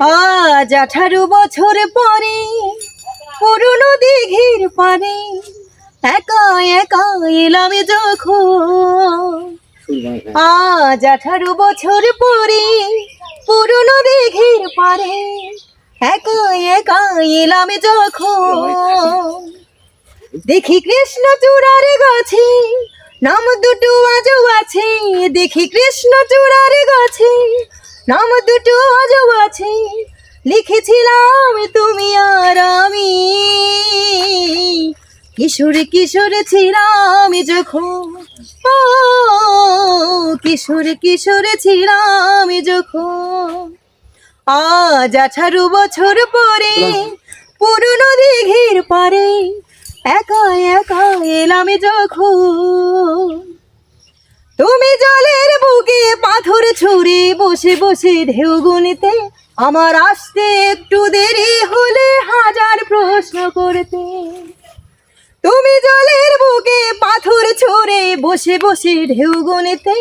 আজ আঠারো বছর পরে পুরনো দিঘির পারে একা একা এলাম যখন। আজ আঠারো বছর পরে পুরনো দিঘির পারে একা একা এলাম যখন। দেখি কৃষ্ণ চূড়ার গাছে, নাম দুটো আজও আছে। দেখি কৃষ্ণ চূড়ার গাছে নাম দুটো আজও আছে। লিখেছিলাম তুমি আর আমি। কিশোর কিশোর ছিলাম যখন। ও, কিশোর কিশোর ছিলাম যখন। আজ আঠারো বছর পরে, পুরনো দিঘির পারে একা একা এলাম যখন। তুমি জলের বুকে পাথর ছুঁড়ে বসে বসে ঢেউ গুনিতে, আমার আসতে একটু দেরি হলে হাজার প্রশ্ন করতে। তুমি জলের বুকে পাথর ছুঁড়ে বসে বসে ঢেউ গুনিতে,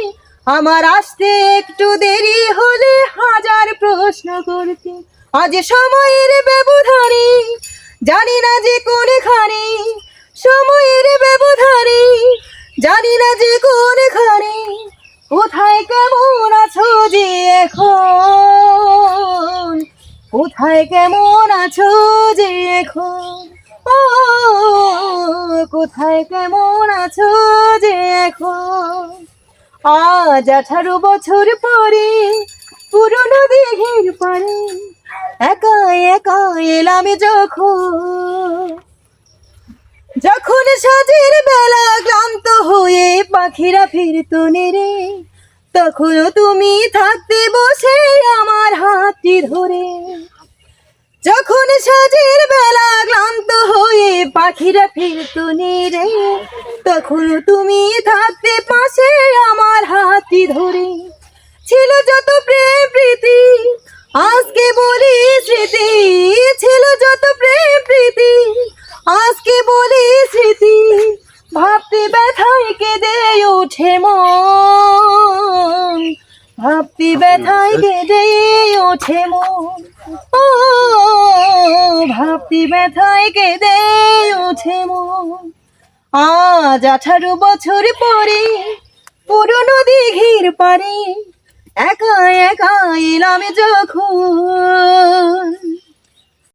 আমার আসতে একটু দেরি হলে হাজার প্রশ্ন করতে। আজ সময়ের ব্যবধানে, জানি না যে কোনখানে, সময়ের ব্যবধানে জানি না যে কোনখানে কোথায় কেমন আছো যে এখন? কোথায় কেমন আছো যে এখন? কোথায় কেমন আছো যে এখন? আজ আঠারো বছর পরে, পুরনো দিঘির পারে একা একা এলাম যখন। সাজের বেলা ক্লান্ত হয়ে পাখিরা ফিরতো নেরে তখনও তুমি থাকতে বসে আমার হাতটি ধরে। যখন সাজের বেলা ক্লান্ত হয়ে পাখিরা ফিরতো নেরে তখনও তুমি থাকতে পাশে আমার হাতটি ধরে। ছিল যত প্রেম প্রীতি, আজকে বলি স্মৃতি, ছিল যত প্রেম প্রীতি আজকে বলি স্মৃতি ভাবতে ব্যথায় কেঁদে ওঠে মন। ভাবতে ব্যথায় কেঁদে ওঠে মন। ও ভাবতে ব্যথায় কেঁদে ওঠে মন। আজ আঠারো বছর পরে পুরনো দিঘির পারে একা একা এলাম যখন।